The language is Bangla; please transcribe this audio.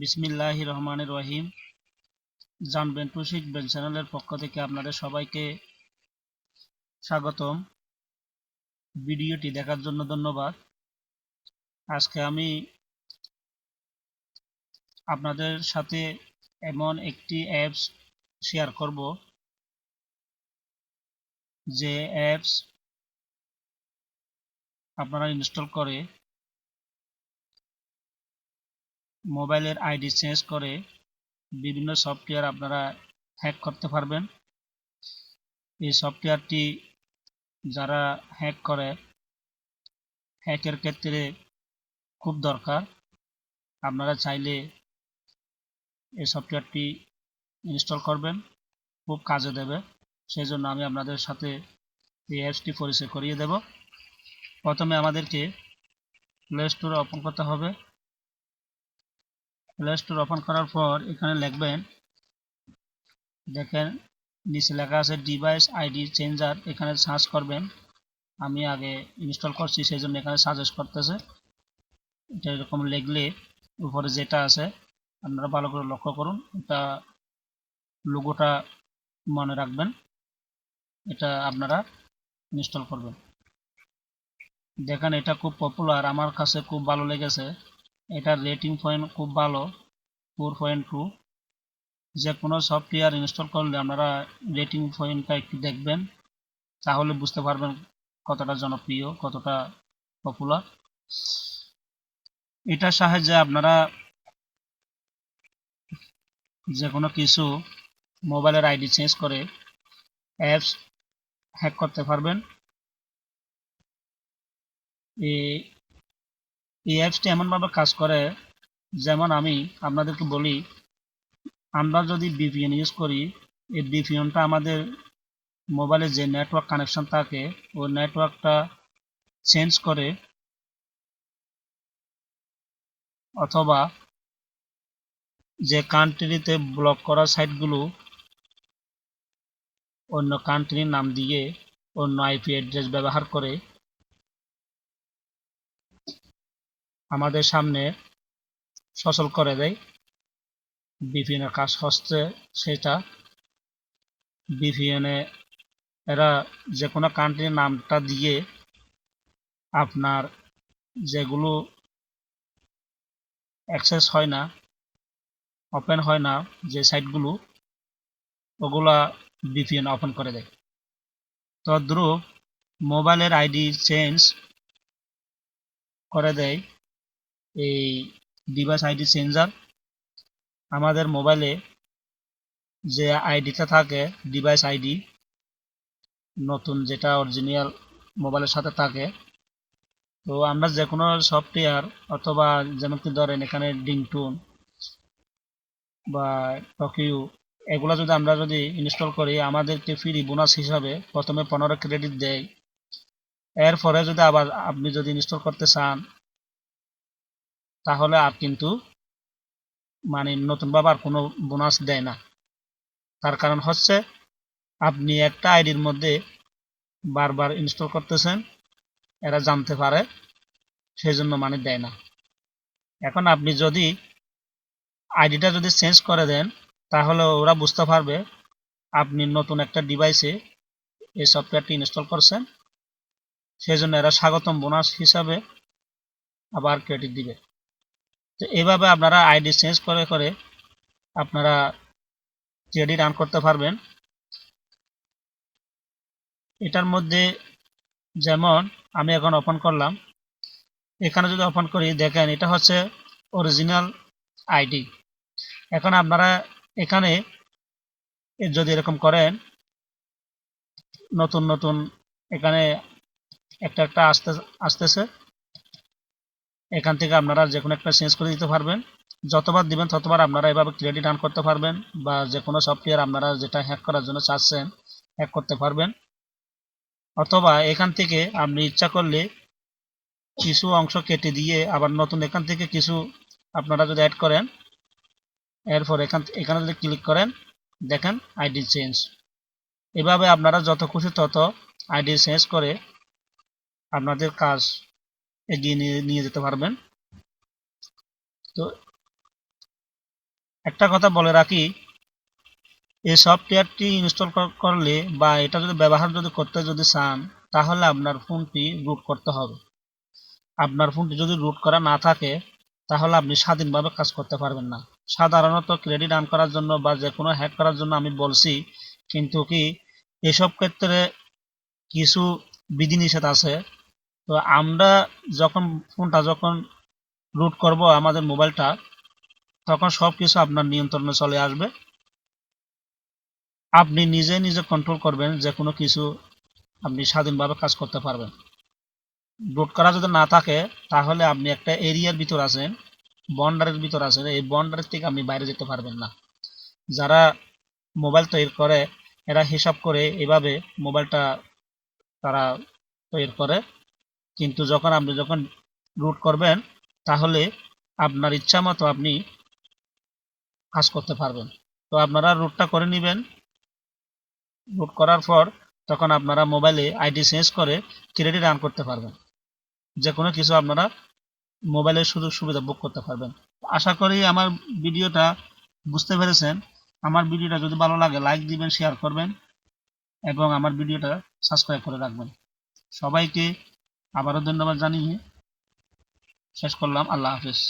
বিসমিল্লাহ রহমান রহিম জানবেন টু শিখবেন চ্যানেলের পক্ষ থেকে আপনাদের সবাইকে স্বাগতম। ভিডিওটি দেখার জন্য ধন্যবাদ। আজকে আমি আপনাদের সাথে এমন একটি অ্যাপস শেয়ার করব, যে অ্যাপস আপনারা ইনস্টল করে মোবাইলের আইডি চেঞ্জ করে বিভিন্ন সফটওয়্যার আপনারা হ্যাক করতে পারবেন। এই সফটওয়্যারটি যারা হ্যাক করে, হ্যাকের ক্ষেত্রে খুব দরকার। আপনারা চাইলে এই সফটওয়্যারটি ইনস্টল করবেন, খুব কাজে দেবে। সেই জন্য আমি আপনাদের সাথে এই অ্যাপসটি পরিচয় করিয়ে দেব। প্রথমে আমাদেরকে প্লে স্টোরে ওপেন করতে হবে। প্লে স্টোর ওপেন করার পর এখানে লিখবেন, দেখেন, নিচে লেখা আছে ডিভাইস আইডি চেঞ্জার এখানে সার্চ করবেন। আমি আগে ইনস্টল করছি সেই জন্য এখানে সাজেস্ট করতেছে। এটা এরকম লিখলে উপরে যেটা আছে, আপনারা ভালো করে লক্ষ্য করুন, এটা লোগোটা মনে রাখবেন। এটা আপনারা ইনস্টল করবেন। দেখেন, এটা খুব পপুলার আমার কাছে খুব ভালো লেগেছে। এটার রেটিং পয়েন্ট খুব ভালো ফোর পয়েন্ট টু যে কোনো সফটওয়্যার ইনস্টল করলে আপনারা রেটিং পয়েন্টটা একটু দেখবেন, তাহলে বুঝতে পারবেন কতটা জনপ্রিয়, কতটা পপুলার এটার সাহায্যে আপনারা যে কোনো কিছু মোবাইলের আইডি চেঞ্জ করে অ্যাপস হ্যাক করতে পারবেন। এই অ্যাপসটি এমনভাবে কাজ করে, যেমন আমি আপনাদেরকে বলি, আমরা যদি বিপিএন ইউজ করি, এই বিপিএনটা আমাদের মোবাইলে যে নেটওয়ার্ক কানেকশন থাকে, ওই নেটওয়ার্কটা চেঞ্জ করে, অথবা যে কান্ট্রিতে ব্লক করা সাইটগুলো অন্য কান্ট্রির নাম দিয়ে অন্য আইপি অ্যাড্রেস ব্যবহার করে আমাদের সামনে সচল করে দেয়। বিপিএনের কাজ হচ্ছে সেটা। বিপিএনে এরা যে কোনো কান্ট্রির নামটা দিয়ে আপনার যেগুলো অ্যাক্সেস হয় না ওপেন হয় না, যে সাইটগুলো ওগুলা বিপিএন ওপেন করে দেয়। তদ্রুপ মোবাইলের আইডি চেঞ্জ করে দেয়। এই ডিভাইস আইডি চেঞ্জার আমাদের মোবাইলে যে আইডিটা থাকে ডিভাইস আইডি নতুন যেটা অরিজিনাল মোবাইলের সাথে থাকে, তো আমরা যে কোনো সফটওয়্যার অথবা যেমন কি ধরেন এখানে ডিংটুন বা টকিউ এগুলো যদি আমরা যদি ইনস্টল করি, আমাদেরকে ফ্রি বোনাস হিসাবে প্রথমে পনেরো ক্রেডিট দেয়। এরপরে যদি আবার আপনি যদি ইনস্টল করতে চান তাহলে আর কিন্তু মানে নতুনভাবে আর কোনো বোনাস দেয় না। তার কারণ হচ্ছে আপনি একটা আইডির মধ্যে বারবার ইনস্টল করতেছেন, এরা জানতে পারে সেই জন্য মানে দেয় না। এখন আপনি যদি আইডিটা যদি চেঞ্জ করে দেন, তাহলে ওরা বুঝতে পারবে আপনি নতুন একটা ডিভাইসে এই সফটওয়্যারটি ইনস্টল করছেন সেই জন্য এরা স্বাগতম বোনাস হিসাবে আবার ক্রেডিট দিবে। তো এইভাবে আপনারা আইডি চেঞ্জ করে করে আপনারা ক্রেডিট আর্ন করতে পারবেন। এটার মধ্যে যেমন আমি এখন ওপেন করলাম, এখানে যদি ওপেন করি, দেখেন এটা হচ্ছে অরিজিনাল আইডি। এখন আপনারা এখানে যদি এরকম করেন, নতুন নতুন এখানে একটা একটা আসতে, আসতেছে। এখান থেকে আপনারা যে কোনো একটা চেঞ্জ করে দিতে পারবেন। যতবার দিবেন ততবার আপনারা এভাবে ক্রেডিট আর্ন করতে পারবেন বা যে কোনো সফটওয়্যার আপনারা যেটা হ্যাক করার জন্য চাচ্ছেন হ্যাক করতে পারবেন। অথবা এখান থেকে আপনি ইচ্ছা করলে কিছু অংশ কেটে দিয়ে আবার নতুন এখান থেকে কিছু আপনারা যদি অ্যাড করেন, এরপর এখান এখানে যদি ক্লিক করেন, দেখেন আইডি চেঞ্জ এভাবে আপনারা যত খুশি তত আইডি চেঞ্জ করে আপনাদের কাজ এগিয়ে নিয়ে নিয়ে যেতে পারবেন। তো একটা কথা বলে রাখি এই সফটওয়্যারটি ইনস্টল করলে বা এটা যদি ব্যবহার যদি করতে যদি চান, তাহলে আপনার ফোনটি রুট করতে হবে। আপনার ফোনটি যদি রুট করা না থাকে, তাহলে আপনি স্বাধীনভাবে কাজ করতে পারবেন না। সাধারণত ক্রেডিট আর্ন করার জন্য বা যে কোনো হ্যাক করার জন্য আমি বলছি, কিন্তু কি এসব ক্ষেত্রে কিছু বিধিনিষেধ আছে তো আমরা যখন ফোনটা যখন রুট করব আমাদের মোবাইলটা তখন সব কিছু আপনার নিয়ন্ত্রণে চলে আসবে। আপনি নিজে নিজে কন্ট্রোল করবেন যে কোনো কিছু আপনি স্বাধীনভাবে কাজ করতে পারবেন। রুট করা যদি না থাকে, তাহলে আপনি একটা এরিয়ার ভিতর আছেন বন্ডারের ভিতর আছেন, এই বন্ডারের থেকে আপনি বাইরে যেতে পারবেন না। যারা মোবাইল তৈরি করে, এরা হিসাব করে এভাবে মোবাইলটা তারা তৈরি করে। কিন্তু যখন আপনি যখন রুট করবেন, তাহলে আপনার ইচ্ছা মতো আপনি কাজ করতে পারবেন। তো আপনারা রুটটা করে নেবেন। রুট করার পর তখন আপনারা মোবাইলে আইডি চেঞ্জ করে ক্রেডিট রান করতে পারবেন। যে কোনো কিছু আপনারা মোবাইলের সুযোগ সুবিধা বুক করতে পারবেন। আশা করি আমার ভিডিওটা বুঝতে পেরেছেন। আমার ভিডিওটা যদি ভালো লাগে লাইক দিবেন শেয়ার করবেন এবং আমার ভিডিওটা সাবস্ক্রাইব করে রাখবেন। সবাইকে আবারও ধন্যবাদ জানিয়ে শেষ করলাম। আল্লাহ হাফিজ।